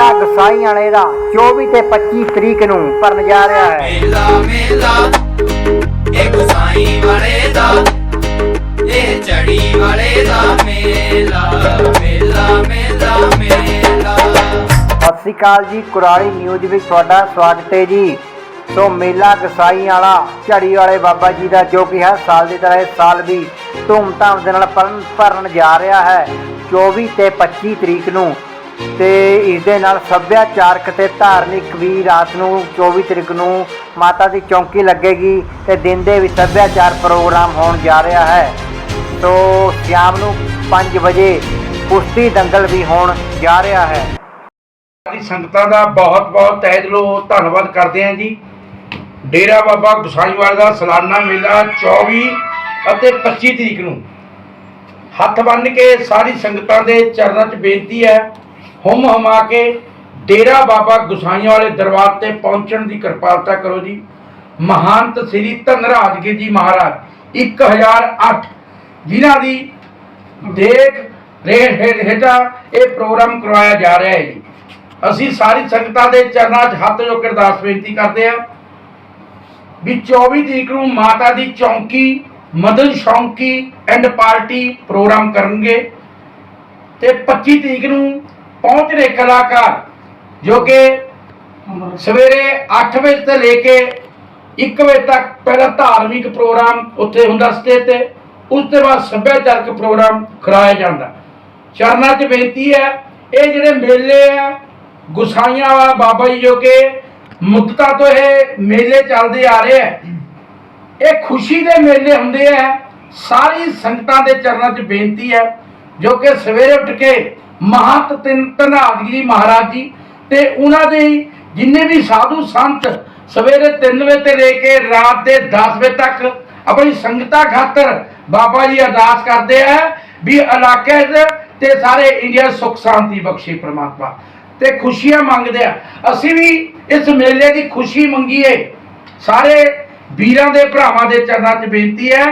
ਮੇਲਾ ਗਸਾਈ ਵਾਲੇ ਦਾ 24 ਤੇ 25 ਤਰੀਕ ਨੂੰ ਭਰਨ ਜਾ ਰਿਹਾ ਹੈ। ਮੇਲਾ ਮੇਲਾ ਇਹ ਗੁਸਾਈ ਵਾਲੇ ਦਾ ਇਹ ਚੜੀ ਵਾਲੇ ਦਾ ਮੇਲਾ ਮੇਲਾ ਮੇਲਾ ਮੇਲਾ। ਸਤਿ ਸ਼੍ਰੀ ਅਕਾਲ ਜੀ ਕੁਰਾਲੀ ਨਿਊਜ਼ ਵਿੱਚ ਤੁਹਾਡਾ ਸਵਾਗਤ ਹੈ ਜੀ। ਸੋ ਮੇਲਾ ਗਸਾਈ ਵਾਲਾ ਝੜੀ ਵਾਲੇ ਬਾਬਾ ਜੀ ਦਾ ਜੋ ਕਿ ਹਰ ਸਾਲ ਦੀ ਤਰ੍ਹਾਂ ਇਸ ਸਾਲ ਵੀ ਧੂਮਧਾਮ ਦੇ ਨਾਲ ਭਰਨ ਜਾ ਰਿਹਾ ਹੈ। 24 ਤੇ 25 ਤਰੀਕ ਨੂੰ ਤੇ ਇਸ ਦੇ ਨਾਲ ਸੱਭਿਆਚਾਰਕ ਤੇ ਧਾਰਮਿਕ ਵੀ ਰਾਤ ਨੂੰ 24 ਤਰੀਕ ਨੂੰ ਮਾਤਾ ਦੀ ਚੌਂਕੀ ਲੱਗੇਗੀ ਤੇ ਦਿਨ ਦੇ ਵਿੱਚ ਸੱਭਿਆਚਾਰ ਪ੍ਰੋਗਰਾਮ ਹੋਣ ਜਾ ਰਿਹਾ ਹੈ। ਤੋ ਸ਼ਾਮ ਨੂੰ 5 ਵਜੇ ਕੁਸ਼ਤੀ ਦੰਗਲ ਵੀ ਹੋਣ ਜਾ ਰਿਹਾ ਹੈ। ਸਾਰੀ ਸੰਗਤਾਂ ਦਾ ਬਹੁਤ-ਬਹੁਤ ਤਹਿ ਦਿਲੋਂ ਧੰਨਵਾਦ ਕਰਦੇ ਹਾਂ ਜੀ। ਡੇਰਾ ਬਾਬਾ ਗੁਸਾਈਵਾਲ ਦਾ ਸਾਲਾਨਾ ਮੇਲਾ 24 ਅਤੇ 25 ਤਰੀਕ ਨੂੰ। ਹੱਥ ਬੰਨ ਕੇ ਸਾਰੀ ਸੰਗਤਾਂ ਦੇ ਚਰਨਾਂ 'ਚ ਬੇਨਤੀ ਹੈ ਹੁਮ ਹਮਾ ਕੇ ਡੇਰਾ ਬਾਬਾ ਗੁਸਾਈਆਂ ਵਾਲੇ ਦਰਬਾਰ ਤੇ ਪਹੁੰਚਣ ਦੀ ਕਿਰਪਾਲਤਾ ਕਰੋ ਜੀ। ਮਹਾਨਤ ਸ੍ਰੀ ਧਨਰਾਜਗੀਰ ਜੀ ਮਹਾਰਾਜ 1008 ਜਿਨ੍ਹਾਂ ਦੀ ਦੇਖ ਰੇਖ ਹੇਠ ਹੇਠਾਂ ਇਹ ਪ੍ਰੋਗਰਾਮ ਕਰਵਾਇਆ ਜਾ ਰਿਹਾ ਹੈ ਜੀ। ਅਸੀਂ ਸਾਰੀ ਸੰਗਤਾਂ ਦੇ ਚਰਨਾਂ 'ਚ ਹੱਥ ਜੋੜ ਕੇ ਅਰਦਾਸ ਬੇਨਤੀ ਕਰਦੇ ਹਾਂ ਵੀ 24 ਤਰੀਕ ਨੂੰ ਮਾਤਾ ਦੀ ਚੌਂਕੀ, Madan Shaunki and party program ਕਰਨਗੇ ਤੇ 25 ਤਰੀਕ ਨੂੰ ਪਹੁੰਚ ਰਹੇ ਕਲਾਕਾਰ, ਜੋ ਕਿ ਸਵੇਰੇ 8 ਵਜੇ ਤੋਂ ਲੈ ਕੇ 1 ਵਜੇ ਤੱਕ ਪਹਿਲਾ ਧਾਰਮਿਕ ਪ੍ਰੋਗਰਾਮ ਉੱਥੇ ਹੁੰਦਾ ਸਟੇਜ ਤੇ, ਉਸ ਤੋਂ ਬਾਅਦ ਸੱਭਿਆਚਾਰਕ ਪ੍ਰੋਗਰਾਮ ਕਰਾਇਆ ਜਾਂਦਾ। ਚਰਨਾਂ 'ਚ ਬੇਨਤੀ ਹੈ, ਇਹ ਜਿਹੜੇ ਮੇਲੇ ਆ, ਗੁਸਾਈਆਂ ਵਾਲਾ ਬਾਬਾ ਜੀ ਜੋ ਕਿ ਮੁੱਦਤਾਂ ਤੋਂ ਇਹ ਮੇਲੇ ਚੱਲਦੇ ਆ ਰਹੇ ਆ, ਇਹ ਖੁਸ਼ੀ ਦੇ ਮੇਲੇ ਹੁੰਦੇ ਆ। ਸਾਰੀ ਸੰਗਤਾਂ ਦੇ ਚਰਨਾਂ 'ਚ ਬੇਨਤੀ ਹੈ, ਜੋ ਕਿ ਸਵੇਰੇ ਉੱਠ ਕੇ ਮਹੰਤ ਤਿੰਨ ਧਨਾਦਗਿਰੀ ਮਹਾਰਾਜ ਜੀ ਤੇ ਉਹਨਾਂ ਦੇ ਜਿੰਨੇ ਵੀ ਸਾਧੂ ਸੰਤ ਸਵੇਰੇ 3 ਵਜੇ ਤੇ ਲੈ ਕੇ ਰਾਤ ਦੇ 10 ਵਜੇ ਤੱਕ ਆਪਣੀ ਸੰਗਤਾਂ ਖਾਤਰ ਬਾਬਾ ਜੀ ਅਰਦਾਸ ਕਰਦੇ ਆ ਵੀ ਇਲਾਕੇ ਤੇ ਸਾਰੇ ਇੰਡੀਆ ਸੁਖ ਸ਼ਾਂਤੀ ਬਖਸ਼ੇ ਪ੍ਰਮਾਤਮਾ ਤੇ ਖੁਸ਼ੀਆਂ ਮੰਗਦੇ ਆ। ਅਸੀਂ ਵੀ ਇਸ ਮੇਲੇ ਦੀ ਖੁਸ਼ੀ ਮੰਗੀਏ। ਸਾਰੇ ਵੀਰਾਂ ਦੇ ਭਰਾਵਾਂ ਦੇ ਚਰਨਾਂ 'ਚ ਬੇਨਤੀ ਹੈ,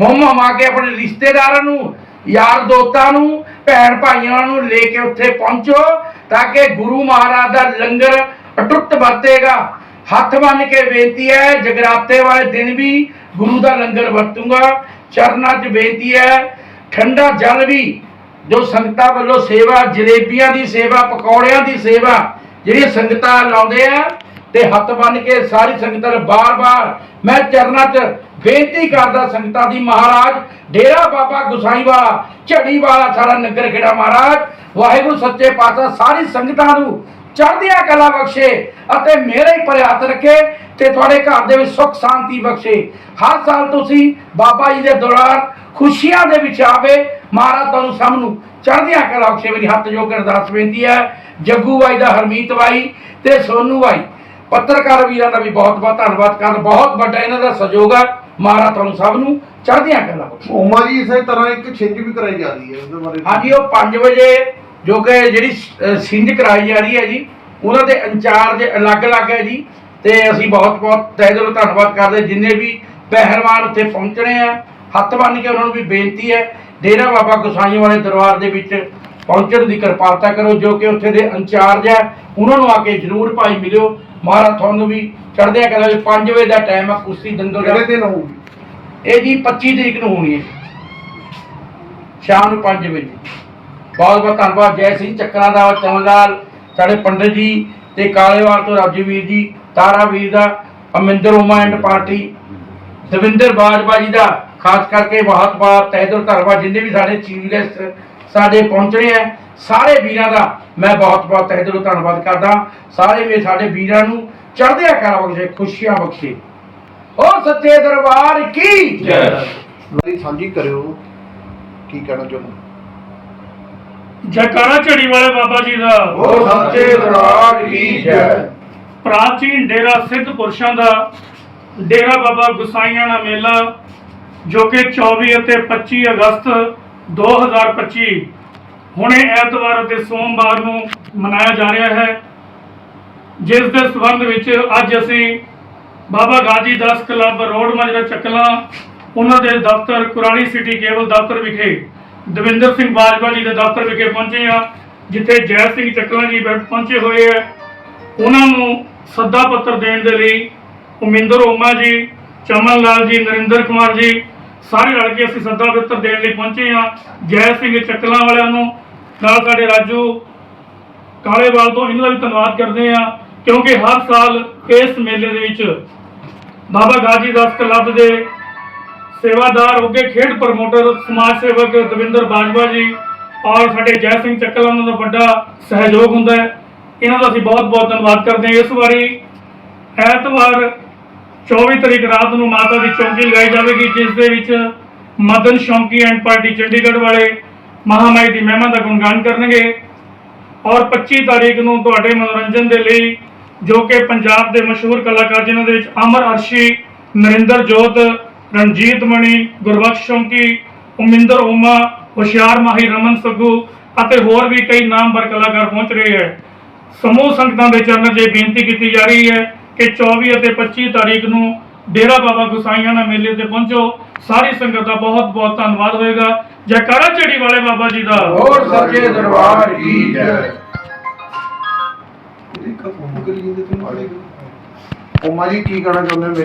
ਹੁਮ ਹਮਾ ਕੇ ਆਪਣੇ ਰਿਸ਼ਤੇਦਾਰਾਂ ਨੂੰ ਯਾਰ ਦੋਸਤਾਂ ਨੂੰ, ਭੈਣ ਭਾਈਆਂ ਨੂੰ ਲੈ ਕੇ ਉੱਥੇ ਪਹੁੰਚੋ ਤਾਂ ਕਿ ਗੁਰੂ ਮਹਾਰਾਜ ਦਾ ਲੰਗਰ ਅਟੁੱਟ ਵਰਤੇਗਾ। ਹੱਥ ਬੰਨ ਕੇ ਬੇਨਤੀ ਹੈ, ਜਗਰਾਤੇ ਵਾਲੇ ਦਿਨ ਵੀ ਗੁਰੂ ਦਾ ਲੰਗਰ ਵਰਤੂਗਾ। ਚਰਨਾਂ 'ਚ ਬੇਨਤੀ ਹੈ, ਠੰਡਾ ਜਲ ਵੀ, ਜੋ ਸੰਗਤਾਂ ਵੱਲੋਂ ਸੇਵਾ, ਜਲੇਬੀਆਂ ਦੀ ਸੇਵਾ, ਪਕੌੜਿਆਂ ਦੀ ਸੇਵਾ ਜਿਹੜੀ ਸੰਗਤਾਂ ਲਾਉਂਦੇ ਆ ਤੇ ਹੱਥ ਬੰਨ ਕੇ ਸਾਰੀ ਸੰਗਤਾਂ ਨੂੰ ਬਾਰ-ਬਾਰ ਮੈਂ ਚਰਨਾਂ 'ਚ ਬੇਨਤੀ ਕਰਦਾ ਸੰਗਤਾਂ ਦੀ, ਮਹਾਰਾਜ, ਡੇਰਾ ਬਾਬਾ ਗੁਸਾਈ ਵਾਲਾ ਝੜੀ ਵਾਲਾ ਸਾਰਾ ਨਗਰ ਖੇੜਾ ਮਹਾਰਾਜ, ਵਾਹਿਗੁਰੂ ਸੱਚੇ ਪਾਤਸ਼ਾਹ ਸਾਰੀ ਸੰਗਤਾਂ ਨੂੰ ਚੜ੍ਹਦੀਆਂ ਕਲਾ ਬਖਸ਼ੇ ਅਤੇ ਮੇਰੇ ਹੀ ਭਰੇ ਰੱਖੇ ਤੇ ਤੁਹਾਡੇ ਘਰ ਦੇ ਵਿੱਚ ਸੁੱਖ, ਸ਼ਾਂਤੀ ਬਖਸ਼ੇ। ਹਰ ਸਾਲ ਤੁਸੀਂ ਬਾਬਾ ਜੀ ਦੇ ਦੌਰਾਨ ਖੁਸ਼ੀਆਂ ਦੇ ਵਿੱਚ ਆਵੇ, ਮਹਾਰਾਜ ਤੁਹਾਨੂੰ ਸਭ ਨੂੰ ਚੜ੍ਹਦੀਆਂ ਕਲਾ ਬਖਸ਼ੇ। ਮੇਰੀ ਹੱਥ ਜੋੜ ਕੇ ਅਰਦਾਸ ਬੇਨਤੀ ਹੈ, ਜੱਗੂ ਬਾਈ ਦਾ ਹਰਮੀਤ ਬਾਈ ਤੇ ਸੋਨੂ ਬਾਈ। ਪੱਤਰਕਾਰ ਵੀਰਾਂ ਦਾ ਵੀ ਬਹੁਤ ਬਹੁਤ ਧੰਨਵਾਦ ਕਰ ਬਹੁਤ ਵੱਡਾ ਇਹਨਾਂ ਦਾ ਸਹਿਯੋਗ ਹੈ ਮਹਾਰਾਜ ਤੁਹਾਨੂੰ ਸਭ ਨੂੰ ਚੜ੍ਹਦੀਆਂ ਕਲਾ ਉਮਾ ਜੀ ਇਸੇ ਤਰ੍ਹਾਂ ਇੱਕ ਛਿੰਝ ਵੀ ਕਰਾਈ ਜਾ ਰਹੀ ਹੈ ਉਹਦੇ ਬਾਰੇ। ਹਾਂਜੀ ਉਹ 5 ਵਜੇ ਜੋ ਕਿ ਜਿਹੜੀ ਸਿੰਜ ਕਰਾਈ ਜਾ ਰਹੀ ਹੈ ਜੀ ਉਹਨਾਂ ਦੇ ਇੰਚਾਰਜ ਅਲੱਗ-ਅਲੱਗ ਹੈ ਜੀ। ਤੇ ਅਸੀਂ ਬਹੁਤ-ਬਹੁਤ ਤਹਿ ਦਿਲੋਂ ਧੰਨਵਾਦ ਕਰਦੇ ਜਿੰਨੇ ਵੀ ਪਹਿਲਵਾਨ ਉੱਥੇ ਪਹੁੰਚਣੇ ਆ ਹੱਥ ਬੰਨ੍ਹ ਕੇ ਉਹਨਾਂ ਨੂੰ ਵੀ ਬੇਨਤੀ ਹੈ ਡੇਰਾ ਬਾਬਾ ਗੁਸਾਈ ਵਾਲੇ ਦਰਬਾਰ ਦੇ ਵਿੱਚ ਪਹੁੰਚਣ ਦੀ ਕਿਰਪਾਲਤਾ ਕਰੋ। ਜੋ ਕਿ ਉੱਥੇ ਦੇ ਇੰਚਾਰਜ ਹੈ ਉਹਨਾਂ ਨੂੰ ਆ ਕੇ ਜ਼ਰੂਰ ਭਾਈ ਮਿਲਿਓ। ਮਹਾਰਾਜ ਤੁਹਾਨੂੰ ਵੀ ਚੜ੍ਹਦੇ ਕਲਾ 5 ਵਜੇ ਦਾ ਟਾਈਮ ਹੈ ਕੁਸ਼ਤੀ ਦੰਗਲ ਦਾ। ਕਿਹੜੇ ਦਿਨ ਹੋਊਗੀ? ਇਹ ਜੀ 25 ਤਰੀਕ ਨੂੰ ਹੋਣੀ ਹੈ ਸ਼ਾਮ ਨੂੰ 5 ਵਜੇ। ਬਹੁਤ ਬਹੁਤ ਧੰਨਵਾਦ ਜੈ ਸਿੰਘ ਚੱਕਰਾਂ ਦਾ ਚਮਨਲਾਲ ਸਾਡੇ ਪੰਡਤ ਜੀ ਤੇ ਕਾਲੇਵਾਲ ਤੋਂ ਰਾਜੂ ਵੀਰ ਜੀ ਤਾਰਾ ਵੀਰ ਦਾ ਅਮਿੰਦਰ ਉਮਾ ਐਂਡ ਪਾਰਟੀ ਦਵਿੰਦਰ ਬਾਜਵਾ ਜੀ ਦਾ ਖਾਸ ਕਰਕੇ ਬਹੁਤ ਬਹੁਤ ਤਹਿ ਦਿਲੋਂ ਧੰਨਵਾਦ ਜਿੰਨੇ ਵੀ ਸਾਡੇ ਚੀਫ ਗੈਸਟ ਸਾਡੇ ਪਹੁੰਚਣੇ ਆ। ਸਾਰੇ ਵੀਰਾਂ ਦਾ ਮੈਂ ਬਹੁਤ ਬਹੁਤ ਤਹਿ ਦਿਲੋਂ ਧੰਨਵਾਦ ਕਰਦਾ। ਸਾਰੇ ਵੀ ਸਾਡੇ ਵੀਰਾਂ ਨੂੰ ਚੜ੍ਹਦੇ ਕਲਾ ਬਖਸ਼ੇ ਖੁਸ਼ੀਆਂ ਬਖਸ਼ੇ। ਉਹ ਸੱਚੇ ਦਰਬਾਰ ਕੀ? ਜੈ ਮੇਰੀ ਸਾਂਝੀ ਕਰਿਓ। ਕੀ ਕਹਿਣਾ ਚਾਹੁੰਦੇ? ਜੈਕਾਰਾ ਝੜੀ ਵਾਲੇ ਬਾਬਾ ਜੀ ਦਾ। ਉਹ ਸੱਚੇ ਦਰਬਾਰ ਕੀ ਜੈ। ਪ੍ਰਾਚੀਨ ਡੇਰਾ ਸਿੱਧ ਪੁਰਸ਼ਾਂ ਦਾ ਡੇਰਾ ਬਾਬਾ ਗੁਸਾਈਆਂ ਦਾ ਮੇਲਾ ਜੋ ਕਿ 24 ਅਤੇ 25 ਅਗਸਤ 2025 ਹੁਣੇ ਐਤਵਾਰ ਅਤੇ ਸੋਮਵਾਰ ਨੂੰ ਮਨਾਇਆ ਜਾ ਰਿਹਾ ਹੈ, ਜਿਸ ਦੇ ਸਬੰਧ ਵਿੱਚ ਅੱਜ ਅਸੀਂ ਬਾਬਾ ਗਾਜੀ ਦਾਸ ਕਲੱਬ ਰੋਡ ਮਾਜਰਾ ਚੱਕਲਾ, ਉਹਨਾਂ ਦੇ ਦਫ਼ਤਰ ਕੁਰਾਲੀ ਸਿਟੀ ਕੇਬਲ ਦਫ਼ਤਰ ਵਿਖੇ, ਦਵਿੰਦਰ ਸਿੰਘ ਬਾਜਵਾ ਜੀ ਦੇ ਦਫ਼ਤਰ ਵਿਖੇ ਪਹੁੰਚੇ ਹਾਂ, ਜਿੱਥੇ ਜੈ ਸਿੰਘ ਚੱਕਲਾਂ ਜੀ ਬੈਠ ਪਹੁੰਚੇ ਹੋਏ ਹੈ। ਉਹਨਾਂ ਨੂੰ ਸੱਦਾ ਪੱਤਰ ਦੇਣ ਦੇ ਲਈ ਉਮਿੰਦਰ ਓਮਾ ਜੀ ਚਮਨ ਲਾਲ ਜੀ, ਨਰਿੰਦਰ ਕੁਮਾਰ ਜੀ ਸਾਰੇ ਰਲ ਕੇ ਅਸੀਂ ਸੱਦਾ ਪੱਤਰ ਦੇਣ ਲਈ ਪਹੁੰਚੇ ਹਾਂ। ਜੈ ਸਿੰਘ ਚੱਕਲਾਂ ਵਾਲਿਆਂ ਨੂੰ, ਨਾਲ ਸਾਡੇ ਰਾਜੂ ਕਾਲੇਵਾਲ ਤੋਂ ਇਹਨਾਂ ਦਾ ਵੀ ਧੰਨਵਾਦ ਕਰਦੇ ਹਾਂ, ਕਿਉਂਕਿ ਹਰ ਸਾਲ ਇਸ ਮੇਲੇ ਦੇ ਵਿੱਚ ਬਾਬਾ ਗਾਜੀ ਦਾਸ ਕਲੱਬ ਦੇ ਸੇਵਾਦਾਰ ਹੋਗੇ ਖੇਡ ਪ੍ਰਮੋਟਰ, ਸਮਾਜ ਸੇਵਕ ਦਵਿੰਦਰ ਬਾਜਵਾ ਜੀ ਔਰ ਸਾਡੇ ਜੈ ਸਿੰਘ ਚੱਕਲ ਉਹਨਾਂ ਦਾ ਵੱਡਾ ਸਹਿਯੋਗ ਹੁੰਦਾ ਹੈ। ਇਹਨਾਂ ਦਾ ਅਸੀਂ ਬਹੁਤ ਬਹੁਤ ਧੰਨਵਾਦ ਕਰਦੇ ਹਾਂ। ਇਸ ਵਾਰੀ ਐਤਵਾਰ 24 ਤਰੀਕ ਰਾਤ ਨੂੰ ਮਾਤਾ ਦੀ ਚੌਂਕੀ ਲਗਾਈ ਜਾਵੇਗੀ, ਜਿਸ ਦੇ ਵਿੱਚ ਮਦਨ ਸ਼ੌਂਕੀ ਐਂਡ ਪਾਰਟੀ ਚੰਡੀਗੜ੍ਹ ਵਾਲੇ ਮਹਾਮਾਈ ਦੀ ਮਹਿਮਾ ਦਾ ਗੁਣਗਾਨ ਕਰਨਗੇ। ਔਰ 25 ਤਾਰੀਖ ਨੂੰ ਤੁਹਾਡੇ ਮਨੋਰੰਜਨ ਦੇ ਲਈ ਜੋ ਕਿ ਪੰਜਾਬ ਦੇ ਮਸ਼ਹੂਰ ਕਲਾਕਾਰ ਜਿਨ੍ਹਾਂ ਦੇ ਵਿੱਚ ਅਮਰ ਅਰਸ਼ੀ, ਨਰਿੰਦਰ ਜੋਤ, ਰਣਜੀਤ ਮਣੀ, ਗੁਰਬਖਸ਼ ਸ਼ੌਂਕੀ, ਉਮਿੰਦਰ ਓਮਾ ਹੁਸ਼ਿਆਰ ਮਾਹੀ, ਰਮਨ ਸੱਗੂ ਅਤੇ ਹੋਰ ਵੀ ਕਈ ਨਾਮਵਰ ਕਲਾਕਾਰ ਪਹੁੰਚ ਰਹੇ ਹੈ। ਸਮੂਹ ਸੰਗਤਾਂ ਦੇ ਚਰਨਾਂ 'ਚ ਬੇਨਤੀ ਕੀਤੀ ਜਾ ਰਹੀ ਹੈ ਕਿ 24 ਅਤੇ 25 ਤਾਰੀਖ ਨੂੰ ਡੇਰਾ ਬਾਬਾ ਗੁਸਾਈਆਣਾ ਮੇਲੇ ਤੇ ਪਹੁੰਚੋ। ਸਾਰੀ ਸੰਗਤ ਦਾ ਬਹੁਤ ਬਹੁਤ ਧੰਨਵਾਦ ਹੋਏਗਾ ਜੈਕਾਰਾ ਝੜੀ ਵਾਲੇ ਬਾਬਾ ਜੀ ਦਾ। ਹੋਰ ਸੱਚੇ ਦਰਬਾਰ ਕੀ ਜੈ। ਉਮਾ ਜੀ ਕੀ ਕਹਿਣਾ ਚਾਹੁੰਦੇ ਮੇਲੇ